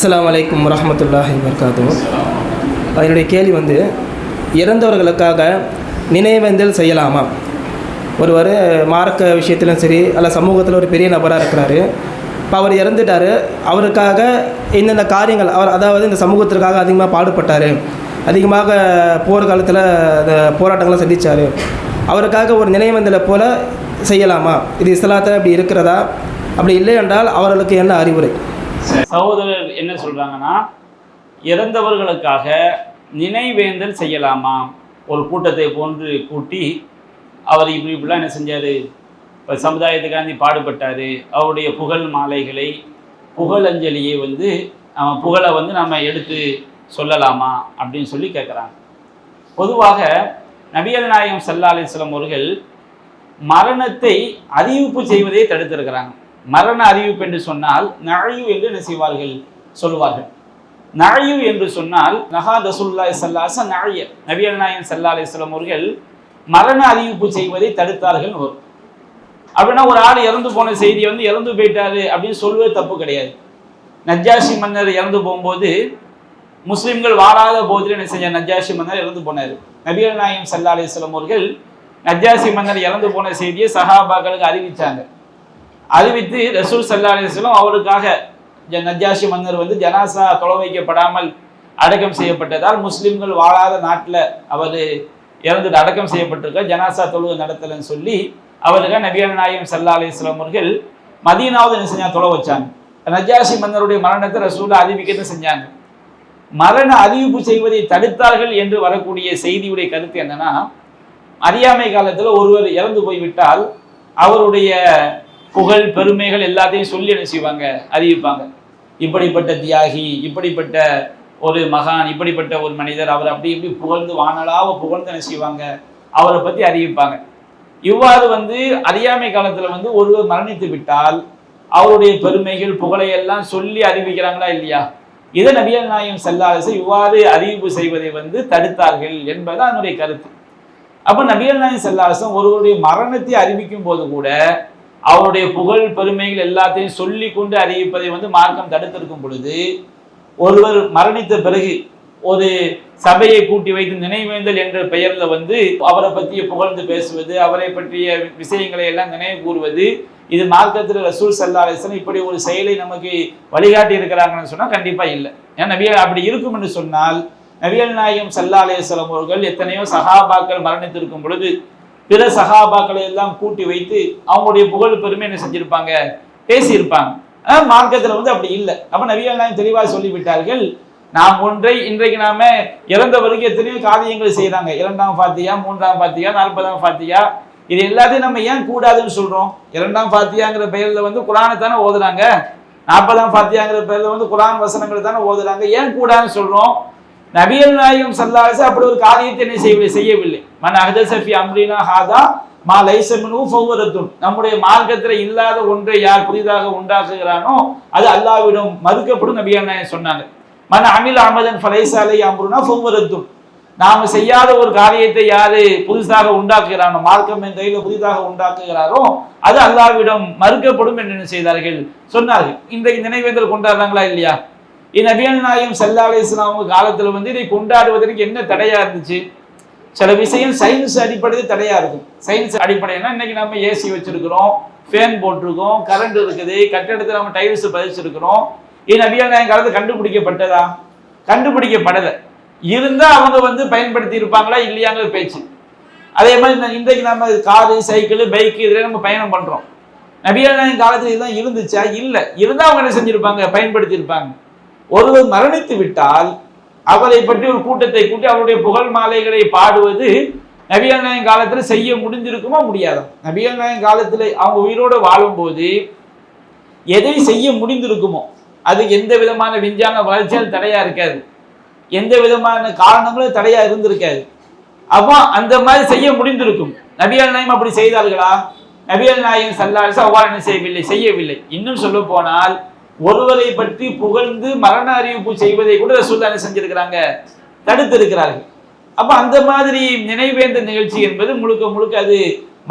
அஸ்லாம் வலைக்கம் வரமத்துல்லாஹி வபரகாத்துஹு என்னுடைய கேள்வி வந்து இறந்தவர்களுக்காக நினைவேந்தல் செய்யலாமா? ஒருவர் மார்க்க விஷயத்திலும் சரி அல்ல சமூகத்தில் ஒரு பெரிய நபராக இருக்கிறாரு. இப்போ அவர் இறந்துட்டார். அவருக்காக இந்தந்த காரியங்கள் அவர் அதாவது இந்த சமூகத்திற்காக அதிகமாக பாடுபட்டார். அதிகமாக போர்க்காலத்தில் இந்த போராட்டங்களை சந்தித்தார் அவருக்காக ஒரு நினைவேந்தலை போல செய்யலாமா? இது இஸ்லாத்தில் அப்படி இருக்கிறதா? அப்படி இல்லை என்றால் அவர்களுக்கு என்ன அறிவுரை? சகோதரர் என்ன சொல்றாங்கன்னா இறந்தவர்களுக்காக நினைவேந்தல் செய்யலாமா ஒரு கூட்டத்தை போன்று கூட்டி அவர் இப்படி இப்படிலாம் என்ன செஞ்சார்? இப்போ சமுதாயத்துக்காண்டி பாடுபட்டார். அவருடைய புகழ் மாலைகளை புகழஞ்சலியை வந்து நம்ம புகழை வந்து நம்ம எடுத்து சொல்லலாமா அப்படின்னு சொல்லி கேட்குறாங்க பொதுவாக நபிகள் நாயகம் சல்லா அலிஸ்லாம் அவர்கள் மரணத்தை அறிவிப்பு செய்வதே தடுத்திருக்கிறாங்க. மரண அறிவிப்பு என்று சொன்னால் நழையு என்று என்ன செய்வார்கள்? சொல்லுவார்கள். நழையு என்று சொன்னால் நகா தசுல்லா சல்லாச நழைய நபிகள் நாயகம் சல்லா அலிஸ்லாம் அவர்கள் மரண அறிவிப்பு செய்வதை தடுத்தார்கள் வரும் அப்படின்னா ஒரு ஆள் இறந்து போன செய்தி வந்து இறந்து போயிட்டாரு அப்படின்னு சொல்வது தப்பு கிடையாது. நஜ்ஜாஷி மன்னர் இறந்து போகும்போது முஸ்லிம்கள் வாழாத போதில் என்ன செஞ்ச நஜ்ஜாஷி மன்னர் இறந்து போனார். நபிகள் நாயம் சல்லா அலிஸ்லாம் அவர்கள் நஜ்ஜாசி மன்னர் இறந்து போன செய்தியை சஹாபாக்களுக்கு அறிவிச்சாங்க. அறிவித்து ரசூல் சல்லா அலிஸ்லாம் அவருக்காக ஜ- நஜ்ஜாஷி மன்னர் வந்து ஜனாசா தொலை வைக்கப்படாமல் அடக்கம் செய்யப்பட்டதால் முஸ்லிம்கள் வாழாத நாட்டில் அவர் இறந்துட்டு அடக்கம் செய்யப்பட்டிருக்க ஜனாசா தொழுவு நடத்தலைன்னு சொல்லி அவருக்காக நபியான நாயகம் சல்லா அலிஸ்லாம் அவர்கள் மதியனாவது என்ன செஞ்சாங்க? தொலை வச்சாங்க. நஜ்ஜாஷி மன்னருடைய மரணத்தை ரசூலை அறிவிக்கன்னு செஞ்சாங்க. மரண அறிவிப்பு செய்வதை தடுத்தார்கள் என்று வரக்கூடிய செய்தியுடைய கருத்து என்னன்னா அறியாமை காலத்தில் ஒருவர் இறந்து போய்விட்டால் அவருடைய புகழ் பெருமைகள் எல்லாத்தையும் சொல்லி என்ன செய்வாங்க? அறிவிப்பாங்க. இப்படிப்பட்ட தியாகி இப்படிப்பட்ட ஒரு மகான் இப்படிப்பட்ட ஒரு மனிதர் அவர் அப்படி இப்படி புகழ்ந்து வானலாவ புகழ்ந்து என்ன செய்வாங்க? அவரை பத்தி அறிவிப்பாங்க. இவ்வாறு வந்து அறியாமை காலத்துல வந்து ஒருவர் மரணித்து விட்டால் அவருடைய பெருமைகள் புகழை எல்லாம் சொல்லி அறிவிக்கிறாங்களா இல்லையா? இதை நபியல் நாயம் செல்லாரசு இவ்வாறு அறிவிப்பு செய்வதை வந்து தடுத்தார்கள் என்பது அதனுடைய கருத்து. அப்ப நபியல் நாயம் செல்லாரசன் ஒருவருடைய மரணத்தை அறிவிக்கும் போது கூட அவருடைய புகழ் பெருமைகள் எல்லாத்தையும் சொல்லி கொண்டு அறிவிப்பதை வந்து மார்க்கம் தடுத்திருக்கும் பொழுது ஒருவர் மரணித்த பிறகு ஒரு சபையை கூட்டி வைத்து நினைவேந்தல் என்ற பெயர்ல வந்து அவரை பற்றிய புகழ்ந்து பேசுவது அவரை பற்றிய விஷயங்களை எல்லாம் நினைவு கூறுவது இது மார்க்கத்தில் ரசூல் சல்லா அலிஸ்லாம் இப்படி ஒரு செயலை நமக்கு வழிகாட்டி இருக்கிறாங்கன்னு சொன்னா கண்டிப்பா இல்லை. ஏன்னா நபிகள் அப்படி இருக்கும் என்று சொன்னால் நவியல் நாயகம் சல்லா அலிஸ்லாம் அவர்கள் எத்தனையோ சகாபாக்கள் மரணித்திருக்கும் பொழுது பிற சகாபாக்களை எல்லாம் கூட்டி வைத்து அவங்களுடைய புகழ் பெருமை என்ன செஞ்சிருப்பாங்க? பேசியிருப்பாங்க. மார்க்கத்தில் வந்து அப்படி இல்லை. அப்ப நவியெல்லாம் தெளிவாக சொல்லிவிட்டார்கள் நாம் ஒன்றை இன்றைக்கு நாம இறந்தவருக்கு எத்தனையோ காரியங்கள் செய்யறாங்க இரண்டாம் பாத்தியா மூன்றாம் பாத்தியா நாற்பதாம் பாத்தியா இது எல்லாத்தையும் நம்ம ஏன் கூடாதுன்னு சொல்றோம்? இரண்டாம் பாத்தியாங்கிற பெயர்ல வந்து குரானை தானே ஓதுறாங்க. நாற்பதாம் பாத்தியாங்கிற பெயர்ல வந்து குரான் வசனங்களை தானே ஓதுறாங்க. ஏன் கூடாதுன்னு சொல்றோம்? நபியல் நாயகம் சல்லாசு அப்படி ஒரு காரியத்தை என்ன செய்யவில்லை செய்யவில்லை. மன் அஹதசஃபி அம்ரினா ஹாதா மா லைசமினு ஃபௌவரத்துன். நம்முடைய மார்க்கத்துல இல்லாத ஒன்றை யார் புதிதாக உண்டாக்குகிறானோ அது அல்லாவிடம் மறுக்கப்படும் நபியல் நாயகம் சொன்னாங்க. மன் அமில் அமதன் ஃபலைசாலை அம்ருனா ஃபௌவரத்துன். நாம செய்யாத ஒரு காரியத்தை யாரு புதுசாக உண்டாக்குகிறானோ மார்க்கம் என் கையில புதிதாக உண்டாக்குகிறாரோ அது அல்லாவிடம் மறுக்கப்படும் என்று செய்தார்கள்? சொன்னார்கள். இன்றைக்கு நினைவேந்தல் கொண்டாடுறாங்களா இல்லையா? இந்நபியல் நாயம் சல்லா அலி இஸ்லாம வந்து இதை கொண்டாடுவதற்கு என்ன தடையாக இருந்துச்சு? சில விஷயம் சயின்ஸ் அடிப்படையில் தடையாக இருக்கும். சயின்ஸ் அடிப்படையினா இன்னைக்கு நம்ம ஏசி வச்சிருக்கிறோம் ஃபேன் போட்டிருக்கோம் கரண்ட் இருக்குது கட்டடத்தில் நம்ம டைல்ஸ் பதிச்சிருக்கிறோம். இது நபியல் நாயம் காலத்தில் கண்டுபிடிக்கப்பட்டதா? கண்டுபிடிக்கப்படலை. இருந்தால் அவங்க வந்து பயன்படுத்தி இருப்பாங்களா இல்லையாங்கிற பேச்சு. அதே மாதிரி இன்றைக்கு நம்ம காரு சைக்கிள் பைக்கு இதில் நம்ம பயணம் பண்ணுறோம் நபியல் நாயகம் காலத்தில் இதெல்லாம் இருந்துச்சா? இல்லை. இருந்தால் அவங்க என்ன செஞ்சுருப்பாங்க? பயன்படுத்தியிருப்பாங்க ஒருவர் மரணித்து விட்டால் அவரை பற்றி ஒரு கூட்டத்தை கூட்டி அவருடைய புகழ் மாலைகளை பாடுவது நபிகள் நாயன் காலத்தில் செய்ய முடிஞ்சிருக்குமா முடியாதா? நபிகள் நாயன் காலத்தில் அவங்க உயிரோடு வாழும்போது எதை செய்ய முடிந்திருக்குமோ? அது எந்த விதமான விஞ்ஞான வளர்ச்சியால் தடையாக இருக்காது. எந்த விதமான காரணங்களும் தடையாக இருந்திருக்காது. அப்போ அந்த மாதிரி செய்ய முடிந்திருக்கும். நபிகள் நாயம் அப்படி செய்தார்களா? நபிகள் நாயகம் சல்லாசு அவ்வாறு என்ன செய்யவில்லை? செய்யவில்லை. இன்னும் சொல்ல போனால் ஒருவரை பற்றி புகழ்ந்து மரண அறிவிப்பு செய்வதை கூட ரசூல்லா செஞ்சிருக்கிறாங்க? தடுத்து இருக்கிறார்கள் அப்ப அந்த மாதிரி நினைவேந்த நிகழ்ச்சி என்பது முழுக்க முழுக்க அது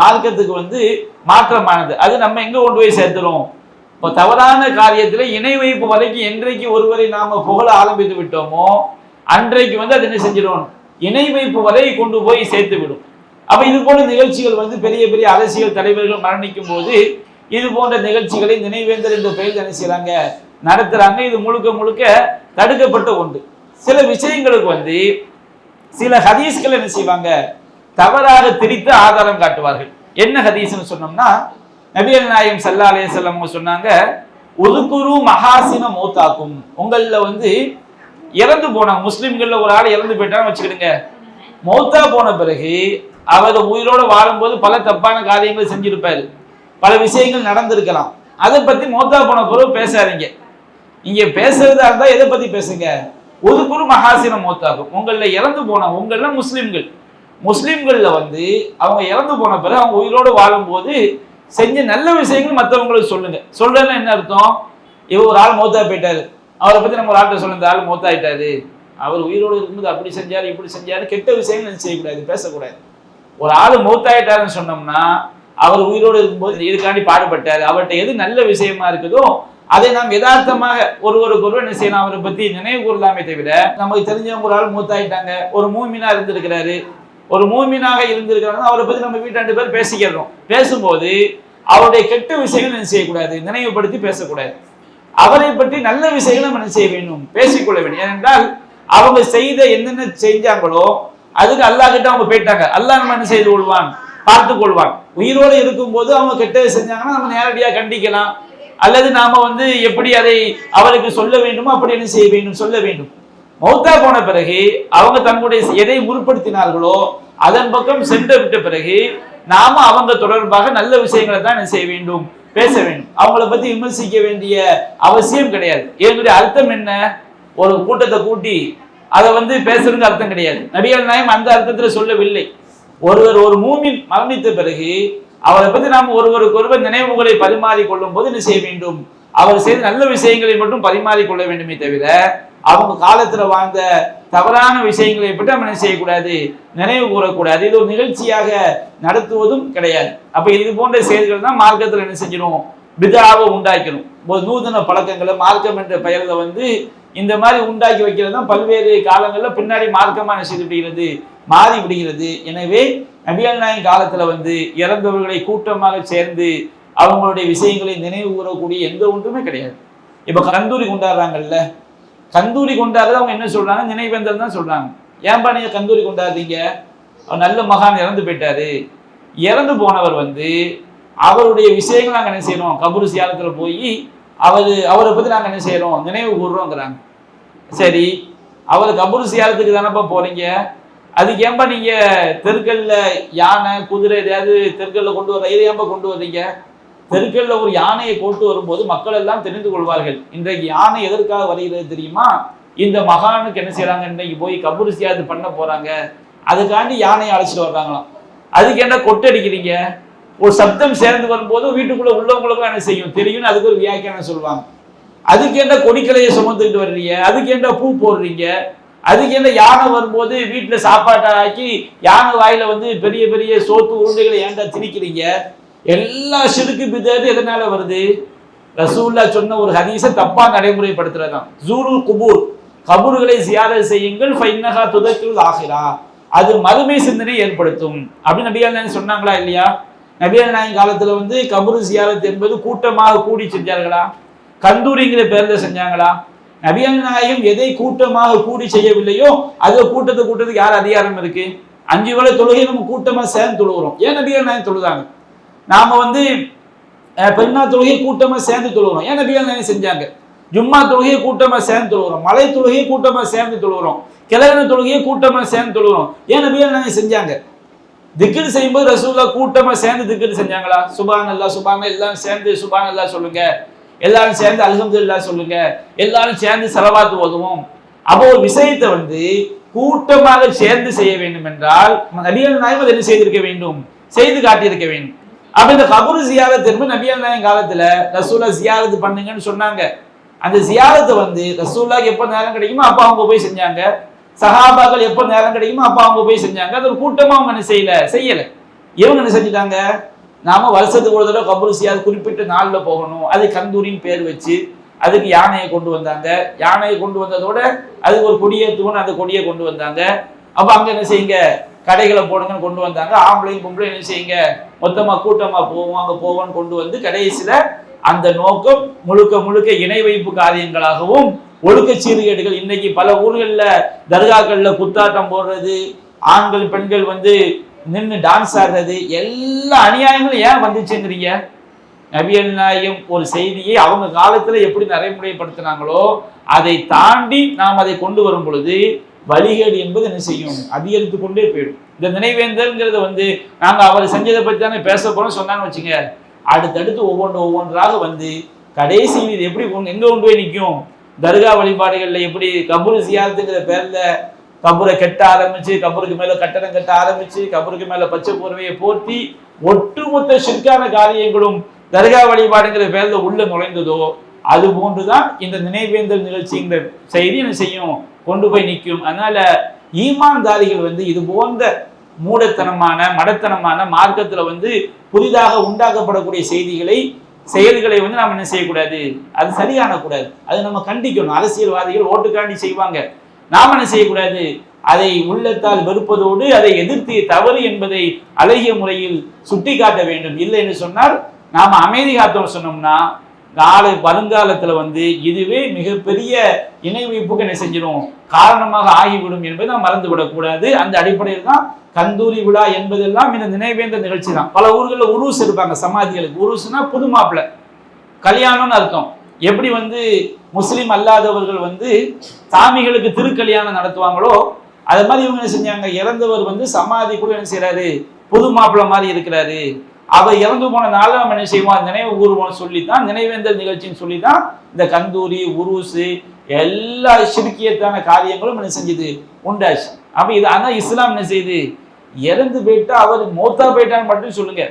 மார்க்கத்துக்கு வந்து மாற்றமானது. அது நம்ம எங்க கொண்டு போய் சேர்த்துறோம்? இப்போ தவறான காரியத்தில் இணை வைப்பு வரைக்கும் என்றைக்கு ஒருவரை நாம புகழ ஆரம்பித்து விட்டோமோ அன்றைக்கு வந்து அது என்ன செஞ்சிடும்? இணை வைப்பு வரை கொண்டு போய் சேர்த்து விடும் அப்ப இது போல நிகழ்ச்சிகள் வந்து பெரிய பெரிய அரசியல் தலைவர்கள் மரணிக்கும் போது இது போன்ற நிகழ்ச்சிகளை நினைவேந்தர் என்ற பெயரில் என்ன செய்றாங்க நடத்துறாங்க. இது முழுக்க முழுக்க தடுக்கப்பட்ட ஒன்று. சில விஷயங்களுக்கு வந்து சில ஹதீஸ்கள் என்ன செய்வாங்க? தவறாக திரித்து ஆதாரம் காட்டுவார்கள். என்ன ஹதீஸ்னு சொன்னோம்னா நபியல் நாயம் சல்லா அலே செல்லம் சொன்னாங்க ஒதுக்குரு மகாசின மூத்தாக்கும். உங்களில் வந்து இறந்து போனாங்க முஸ்லீம்களில் ஒரு ஆள் இறந்து போயிட்டான்னு வச்சுக்கிடுங்க. மௌத்தா போன பிறகு அவர் உயிரோடு வாழும்போது பல தப்பான காரியங்களை செஞ்சிருப்பாரு. பல விஷயங்கள் நடந்திருக்கலாம். அதை பத்தி மோத்தா போன பிறகு பேசாதீங்க. இங்க பேசுறதா இருந்தா எதை பத்தி பேசுங்க? ஒதுக்குரு மகாசின மோத்தாகும் உங்களில் இறந்து போன உங்களில் முஸ்லீம்கள். முஸ்லீம்களில் வந்து அவங்க இறந்து போன பிறகு அவங்க உயிரோடு வாழும்போது செஞ்ச நல்ல விஷயங்கள் மற்றவங்களுக்கு சொல்லுங்க. சொல்றேன்னா என்ன அர்த்தம்? இவ ஒரு ஆள் மௌத்தா போயிட்டாரு. அவரை பத்தி நம்ம ஒரு ஆள்கிட்ட சொல்லுங்க. இந்த ஆள் மௌத்தாயிட்டாரு. அவர் உயிரோடு இருக்கும்போது அப்படி செஞ்சாரு இப்படி செஞ்சாரு. கெட்ட விஷயங்கள் செய்யக்கூடாது பேசக்கூடாது. ஒரு ஆள் மௌத்தாயிட்டாருன்னு சொன்னோம்னா அவர் உயிரோடு இருக்கும்போது இதுக்காண்டி பாடுபட்டாரு. அவர்கிட்ட எது நல்ல விஷயமா இருக்குதோ அதை நாம் யதார்த்தமாக ஒருவருக்கு ஒருவர் என்ன செய்யலாம்? அவரை பத்தி நினைவு கூறலாமே தவிர நமக்கு தெரிஞ்சவங்க ஒரு ஆள் மூத்தாயிட்டாங்க. ஒரு மூமினா இருந்திருக்கிறாரு. ஒரு மூமினாக இருந்திருக்கிறாங்க அவரை பத்தி நம்ம வீட்டு ரெண்டு பேர் பேசிக்கிறோம். பேசும்போது அவருடைய கெட்ட விஷயங்கள் என்ன செய்யக்கூடாது? நினைவுபடுத்தி பேசக்கூடாது. அவரை பற்றி நல்ல விஷயங்களும் நம்ம என்ன செய்ய வேண்டும்? பேசிக்கொள்ள வேண்டும். ஏனென்றால் அவங்க செய்த என்னென்ன செஞ்சாங்களோ அதுக்கு அல்லாஹ் கிட்ட அவங்க போயிட்டாங்க. அல்லாஹ் நம்ம என்ன செய்து கொள்வான்? பார்த்து கொள்வான் உயிரோடு இருக்கும்போது அவங்க கெட்டது செஞ்சாங்கன்னா நம்ம நேரடியாக கண்டிக்கலாம். அல்லது நாம வந்து எப்படி அதை அவருக்கு சொல்ல வேண்டுமோ அப்படி என்ன செய்ய வேண்டும் சொல்ல வேண்டும். மௌத்தா போன பிறகு அவங்க தன்னுடைய எதை முற்படுத்தினார்களோ அதன் பக்கம் சென்று விட்ட பிறகு நாம அவங்க தொடர்பாக நல்ல விஷயங்களை தான் என்ன செய்ய வேண்டும் பேச வேண்டும். அவங்கள பத்தி விமர்சிக்க வேண்டிய அவசியம் கிடையாது. என்னுடைய அர்த்தம் என்ன? ஒரு கூட்டத்தை கூட்டி அதை வந்து பேசுறதுக்கு அர்த்தம் கிடையாது. நபிகள் நாயம் அந்த அர்த்தத்துல சொல்லவில்லை. ஒருவர் ஒரு மூமின் மரணித்த பிறகு அவரை பத்தி நாம் ஒருவருக்கு ஒருவர் நினைவுகளை பரிமாறிக் கொள்ளும் போது என்ன செய்ய வேண்டும்? அவர் செய்த நல்ல விஷயங்களை மட்டும் பரிமாறிக்கொள்ள வேண்டுமே தவிர அவங்க காலத்துல வாழ்ந்த தவறான விஷயங்களை பற்றி நம்ம என்ன செய்யக்கூடாது? நினைவு கூறக்கூடாது. இது ஒரு நிகழ்ச்சியாக நடத்துவதும் கிடையாது. அப்ப இது போன்ற செயல்கள் தான் மார்க்கத்துல என்ன செஞ்சிடும்? விதாவை உண்டாக்கணும் ஒரு நூதன பழக்கங்களை மார்க்கம் என்ற பெயரில் வந்து இந்த மாதிரி உண்டாக்கி வைக்கிறது தான் பல்வேறு காலங்களில் பின்னாடி மார்க்கமாக என்ன செய்து விடுகிறது? மாறி விடுகிறது. எனவே நபியல் நாயின் காலத்துல வந்து இறந்தவர்களை கூட்டமாக சேர்ந்து அவங்களுடைய விஷயங்களை நினைவு கூறக்கூடிய எந்த ஒன்றுமே கிடையாது. இப்ப கந்தூரி கொண்டாடுறாங்கல்ல கந்தூரி கொண்டாடுறது அவங்க என்ன சொல்றாங்க? நினைவேந்தல் தான் சொல்றாங்க. ஏன்பா நீங்க கந்தூரி கொண்டாடுறீங்க? அவர் நல்ல மகான் இறந்து போயிட்டாரு. இறந்து போனவர் வந்து அவருடைய விஷயங்கள் நாங்கள் என்ன செய்யறோம்? கபூர் சியாலத்துல போய் அவர் அவரை பத்தி நாங்கள் என்ன செய்யறோம்? நினைவு கூறுறோங்கிறாங்க. சரி அவர் கபூர் சியாலத்துக்கு தானப்பா போறீங்க? அதுக்கு ஏன்பா நீங்க தெருக்கல்ல யானை குதிரை எதையாவது தெருக்கல்ல கொண்டு வர இதை ஏன்பா கொண்டு வர்றீங்க? தெருக்கல்ல ஒரு யானையை கொண்டு வரும்போது மக்கள் எல்லாம் தெரிந்து கொள்வார்கள். இன்றைக்கு யானை எதற்காக வருகிறது தெரியுமா? இந்த மகானுக்கு என்ன செய்யறாங்க இன்னைக்கு போய் கபூர் பண்ண போறாங்க. அதுக்காண்டி யானையை அழைச்சிட்டு வர்றாங்களாம். அதுக்கு என்ன கொட்டடிக்கிறீங்க ஒரு சப்தம் சேர்ந்து வரும்போது வீட்டுக்குள்ள உள்ளவங்களுக்கும் என்ன செய்யும்? தெரியும்னு அதுக்கு ஒரு வியாக்கியானம் சொல்லுவாங்க. அதுக்கு என்ன கொடிக்கலையை சுமந்துக்கிட்டு வர்றீங்க? அதுக்கு என்ன பூ போடுறீங்க? அதுக்கு என்ன யானை வரும்போது வீட்டில் சாப்பாட்டை ஆக்கி யானை வாயில வந்து பெரிய பெரிய சோத்து உருண்டைகளை ஏன்டா திணிக்கிறீங்க? எல்லா சிறுக்கு பிதது எதனால வருது? ரசூல்லா சொன்ன ஒரு ஹதீஸை தப்பா நடைமுறைப்படுத்துறதுதான். ஜூரு குபூர் கபூர்களை ஜியாரத் செய்யுங்கள் ஃபைன்னஹா துதக்கில் ஆகிறா அது மறுமை சிந்தனை ஏற்படுத்தும். அப்படின்னு நபிகள் நாயகம் சொன்னாங்களா இல்லையா? நபிகள் நாயகம் காலத்துல வந்து கபூர் சியாரத் என்பது கூட்டமாக கூடி செஞ்சார்களா? கந்தூரிங்கிற பேர்ல செஞ்சாங்களா? நபிகள் நாயம் எதை கூட்டமாக கூடி செய்யவில்லையோ அது கூட்டத்தை கூட்டத்துக்கு யார் அதிகாரம் இருக்கு? அஞ்சு வேளை தொழுகை நம்ம கூட்டமா சேர்ந்து தொழுகிறோம். ஏன் நபிகள் நாயகம் தொழுதாங்க? நாம வந்து அஹ், பெண்ணா தொழுகை கூட்டமா சேர்ந்து தொழுகிறோம். ஏன் நபிகள் நாயகம் செஞ்சாங்க? ஜும்மா தொழுகையை கூட்டமா சேர்ந்து தொழுகிறோம். மலை தொழுகையை கூட்டமா சேர்ந்து தொழுகிறோம். கிழவன தொழுகையை கூட்டமா சேர்ந்து தொழுகிறோம். ஏன் நபிகள் நாயகம் செஞ்சாங்க? திக்ர் செய்யும்போது ரசூல்லா கூட்டமா சேர்ந்து திக்ர் செஞ்சாங்களா? சுபான் அல்லா சுபான் எல்லாம் சேர்ந்து சுபான் அல்லா சொல்லுங்க. எல்லாரும் சேர்ந்து அலகம்துல்லா சொல்லுங்க. எல்லாரும் சேர்ந்து செலவாத்து ஓதுவோம். அப்போ ஒரு விஷயத்தை வந்து கூட்டமாக சேர்ந்து செய்ய வேண்டும் என்றால் நபியல் நாயகம் என்ன செய்திருக்க வேண்டும்? செய்து காட்டியிருக்க வேண்டும். அப்ப இந்த கபூர் ஜியாரத் என்பது நபியல் நாயகம் காலத்துல ரசூலா ஜியாரத் பண்ணுங்கன்னு சொன்னாங்க. அந்த ஜியாரத்தை வந்து ரசூல்லாக்கு எப்போ நேரம் கிடைக்குமோ அப்போ அவங்க போய் செஞ்சாங்க. சஹாபாக்கள் எப்போ நேரம் கிடைக்குமோ அப்போ அவங்க போய் செஞ்சாங்க. அது ஒரு கூட்டமா அவங்க என்ன செய்யல? செய்யல. இவங்க என்ன செஞ்சுட்டாங்க? நாம வருஷத்துக்கு ஒரு தடவை கபருசியாவது குறிப்பிட்ட நாளில் போகணும். அது கந்தூரின்னு பேர் வச்சு அதுக்கு யானையை கொண்டு வந்தாங்க. யானையை கொண்டு வந்ததோட அதுக்கு ஒரு கொடியை தூண் அந்த கொடியை கொண்டு வந்தாங்க. அப்போ அங்கே என்ன செய்யுங்க? கடைகளை போடுங்கன்னு கொண்டு வந்தாங்க. ஆம்பளையும் பொம்பளையும் என்ன செய்யுங்க? மொத்தமாக கூட்டமாக போவோம். அங்கே போவோம்னு கொண்டு வந்து கடைசியில் அந்த நோக்கம் முழுக்க முழுக்க இணை வைப்பு காரியங்களாகவும் ஒழுக்க சீர்கேடுகள். இன்னைக்கு பல ஊர்களில் தர்காக்களில் குத்தாட்டம் போடுறது. ஆண்கள் பெண்கள் வந்து நின்று டான்ஸ் ஆடுறது எல்லா அநியாயங்களும் ஏன் வந்துச்சுங்கிறீங்க? நபியல் நாயம் ஒரு செய்தியை அவங்க காலத்துல எப்படி நடைமுறைப்படுத்தினாங்களோ அதை தாண்டி நாம் அதை கொண்டு வரும் பொழுது வழிகேடு என்பது என்ன செய்யும்? அதிகரித்து கொண்டே போயிடும். இந்த நினைவேந்தல்ங்கிறத வந்து நாங்க அவர் செஞ்சதை பத்தி தானே பேச போறோம் சொன்னான்னு வச்சுங்க அடுத்தடுத்து ஒவ்வொன்று ஒவ்வொன்றாக வந்து கடைசியில் இது எப்படி கொண்டு- எங்க கொண்டு போய் நிற்கும்? தர்கா வழிபாடுகள்ல எப்படி கபூர் சியாரத்துங்கிற பேர்ல கபூரை கட்ட ஆரம்பிச்சு கபருக்கு மேல கட்டடம் கட்ட ஆரம்பிச்சு கபருக்கு மேல பச்சை போர்வையை போர்த்தி ஒட்டுமொத்த சிற்கான காரியங்களும் தர்கா வழிபாடுங்கிற பேர்ல உள்ள நுழைந்ததோ அது போன்றுதான் இந்த நினைவேந்தல் நிகழ்ச்சிங்கிற செய்தி என்ன செய்யும்? கொண்டு போய் நிற்கும். அதனால ஈமான்தாரிகள் வந்து இது போன்ற மூடத்தனமான மடத்தனமான மார்க்கத்துல வந்து புதிதாக உண்டாக்கப்படக்கூடிய செய்திகளை செயல்களை வந்து நாம் என்ன செய்யக்கூடாது? அது சரியான கூடாது அது நம்ம கண்டிக்கணும். அரசியல்வாதிகள் ஓட்டுக்காண்டி செய்வாங்க. நாம் என்ன செய்யக்கூடாது? அதை உள்ளத்தால் வெறுப்பதோடு அதை எதிர்த்து தவறு என்பதை அழகிய முறையில் சுட்டிக்காட்ட வேண்டும். இல்லை என்று சொன்னால் நாம் அமைதி காத்தோம் சொன்னோம்னா நாளை வருங்காலத்தில் வந்து இதுவே மிகப்பெரிய இணை வைப்புக்கு என்ன செஞ்சிடும் காரணமாக ஆகிவிடும் என்பதை நாம் மறந்து விடக்கூடாது. அந்த அடிப்படையில் தான் கந்தூரி விழா என்பதெல்லாம் இந்த நினைவேந்த நிகழ்ச்சி தான் பல ஊர்களில் உருஸ் இருப்பாங்க சமாதிகளுக்கு. உருஸ்னா புது மாப்பிள்ளை கல்யாணம்னு அர்த்தம். எப்படி வந்து முஸ்லீம் அல்லாதவர்கள் வந்து சாமிகளுக்கு திருக்கல்யாணம் நடத்துவாங்களோ அது மாதிரி இவங்க என்ன செஞ்சாங்க? இறந்தவர் வந்து சமாதி கூட என்ன செய்யறாரு புது மாப்பிள்ளை மாதிரி இருக்கிறாரு. அவர் இறந்து போன நாள் நம்ம என்ன செய்வோம்? நினைவு கூறுவோம் சொல்லித்தான் நினைவேந்தல் நிகழ்ச்சின்னு சொல்லி தான் இந்த கந்தூரி உருசு எல்லா சிறுக்கியத்தான காரியங்களும் என்ன செஞ்சது? உண்டாச்சு. அப்ப இது ஆனா இஸ்லாம் என்ன செய்யுது? இறந்து போயிட்டா அவர் மோத்தா போயிட்டான்னு மட்டும் சொல்லுங்க.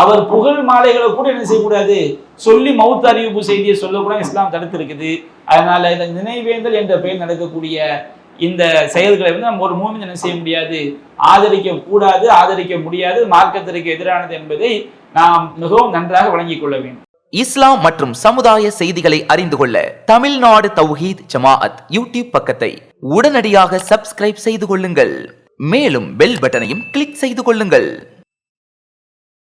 அவர் புகழ் மாலைகளை கூட என்ன செய்யக்கூடாது? சொல்லி மௌத் அறிவிப்பு செய்தியை சொல்லக்கூடாது இஸ்லாம் தடுத்திருக்குது. அதனால இந்த நினைவேந்தல் என்ற பெயர் நடக்கக்கூடிய இந்த செயல்களை வந்து நம்ம ஒரு மூமின் என்ன செய்ய முடியாது? ஆதரிக்க கூடாது ஆதரிக்க முடியாது மார்க்கத்திற்கு எதிரானது என்பதை நாம் மிகவும் நன்றாக வழங்கிக் கொள்ள வேண்டும். இஸ்லாம் மற்றும் சமுதாய செய்திகளை அறிந்து கொள்ள தமிழ்நாடு தௌஹீத் ஜமாஅத் யூடியூப் பக்கத்தை உடனடியாக சப்ஸ்கிரைப் செய்து கொள்ளுங்கள். மேலும் பெல் பட்டனையும் கிளிக் செய்து கொள்ளுங்கள்.